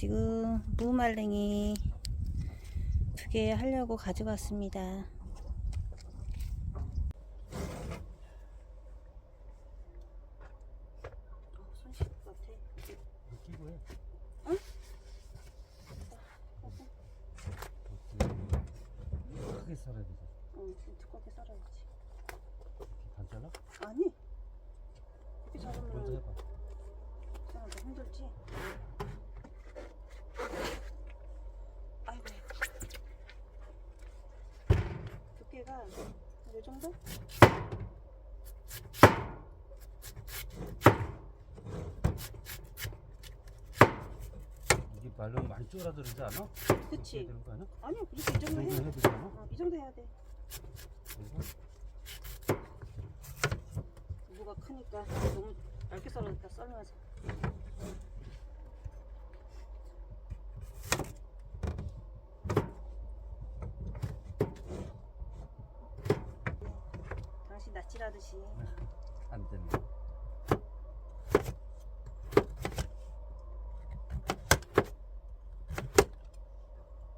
지금 무말랭이 두 개 하려고 가져갔습니다. 손 씻을 것 같아. 끼고 해. 응? 크게 썰어야 되잖아. 응, 좀 두껍게 썰어야지. 반 잘라? 아니. 이렇게 먼저 잡으면 해봐. 썰는 거 힘들지? 아이고. 두께가 이 정도? 이게 말로 많이 쫄아들지 않아? 그치. 그렇게 되는 거 아니야? 아니요, 그렇게 이이 정도 정도 해. 해야 되지 않아? 어, 이 정도 해야 돼. 그래서 무가 크니까 너무 얇게 썰어졌다 썰면서. 당신 낯질하듯이 안 되네.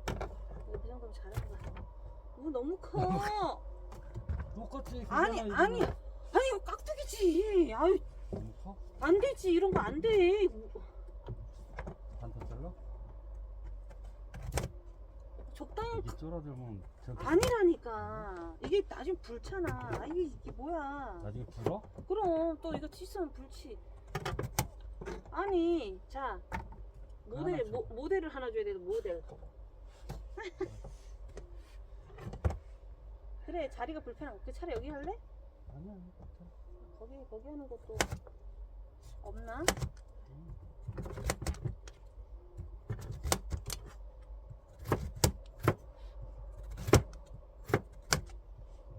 이거 그 정도면 잘한 거야. 무 너무 커. 똑같이. 아니 아니. 아니 이거 깍두기지. 아유 너무 커? 안 되지 이런 거 안 돼. 반더 잘라? 적당히 이게 쫄아들면 저기 아니라니까 이게 나중에 불잖아. 아, 이게 이게 뭐야? 나중에 불어? 그럼 또 이거 씻으면 불치. 아니, 자 모델. 모, 모델을 하나 줘야 돼. 모델. 그래 자리가 불편하고 그 차라리 여기 할래? 아니야. 거기 거기 하는 것도 없나?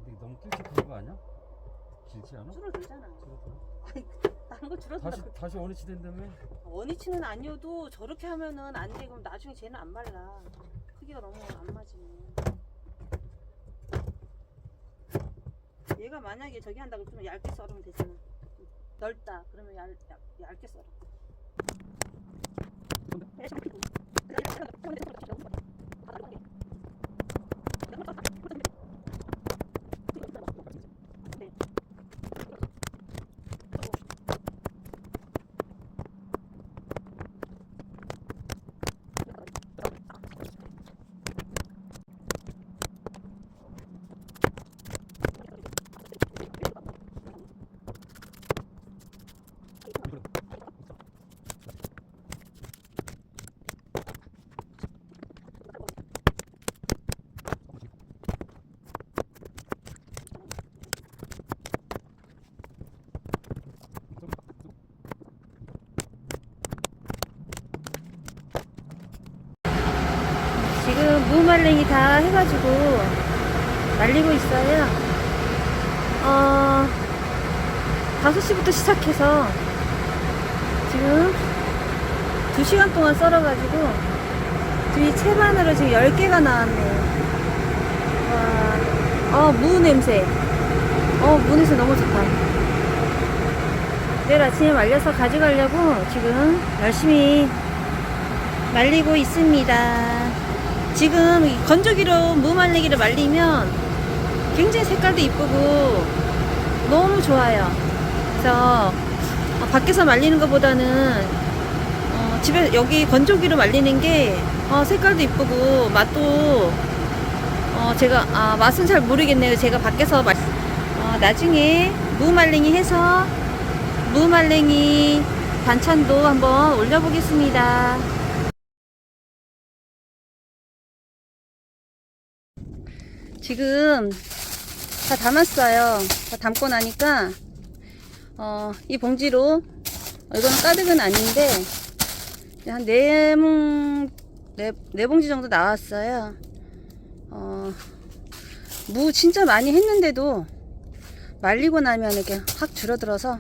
근데 너무 길쭉한 거 아니야? 길지 않아? 줄어들잖아. 줄어들어? 다른 거 줄어든다. 다시 다시 원위치 된다며? 원위치는 아니어도 저렇게 하면은 안 돼. 그럼 나중에 쟤는 안 말라. 크기가 너무 안 맞으면. 얘가 만약에 저기 한다 그러면 얇게 썰으면 되잖아. 좀 넓다. 그러면 얇, 얇, 얇게 썰어. 지금 무 말랭이 다 해가지고 말리고 있어요. 어, 5시부터 시작해서 지금 2시간 동안 썰어가지고 지금 이 채반으로 지금 10개가 나왔네요. 와, 어, 무 냄새. 어, 무 냄새 너무 좋다. 내일 아침에 말려서 가져가려고 지금 열심히 말리고 있습니다. 지금 이 건조기로 무 말리기를 말리면 굉장히 색깔도 이쁘고 너무 좋아요. 그래서 어, 밖에서 말리는 것보다는 어, 집에 여기 건조기로 말리는 게 어, 색깔도 이쁘고 맛도 어, 제가 아, 맛은 잘 모르겠네요. 제가 밖에서 마, 어, 나중에 무 말랭이 해서 무 말랭이 반찬도 한번 올려보겠습니다. 지금 다 담았어요. 다 담고 나니까 어, 이 봉지로 어, 이거는 가득은 아닌데 한네 뭉, 네, 네 봉지 정도 나왔어요. 어, 무 진짜 많이 했는데도 말리고 나면 이렇게 확 줄어들어서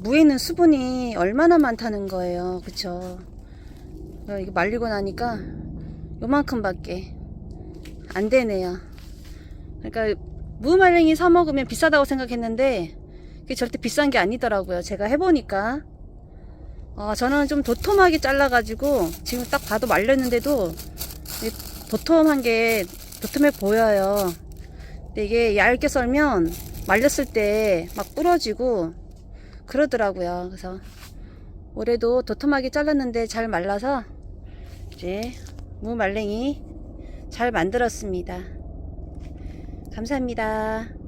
무에 있는 수분이 얼마나 많다는 거예요. 그쵸? 어, 이게 말리고 나니까 요만큼밖에 안 되네요. 그러니까 무말랭이 사 먹으면 비싸다고 생각했는데 그게 절대 비싼 게 아니더라고요. 제가 해보니까 어, 저는 좀 도톰하게 잘라가지고 지금 딱 봐도 말렸는데도 이 도톰한 게 도톰해 보여요. 근데 이게 얇게 썰면 말렸을 때 막 부러지고 그러더라고요. 그래서 올해도 도톰하게 잘랐는데 잘 말라서 이제 무말랭이 잘 만들었습니다. 감사합니다.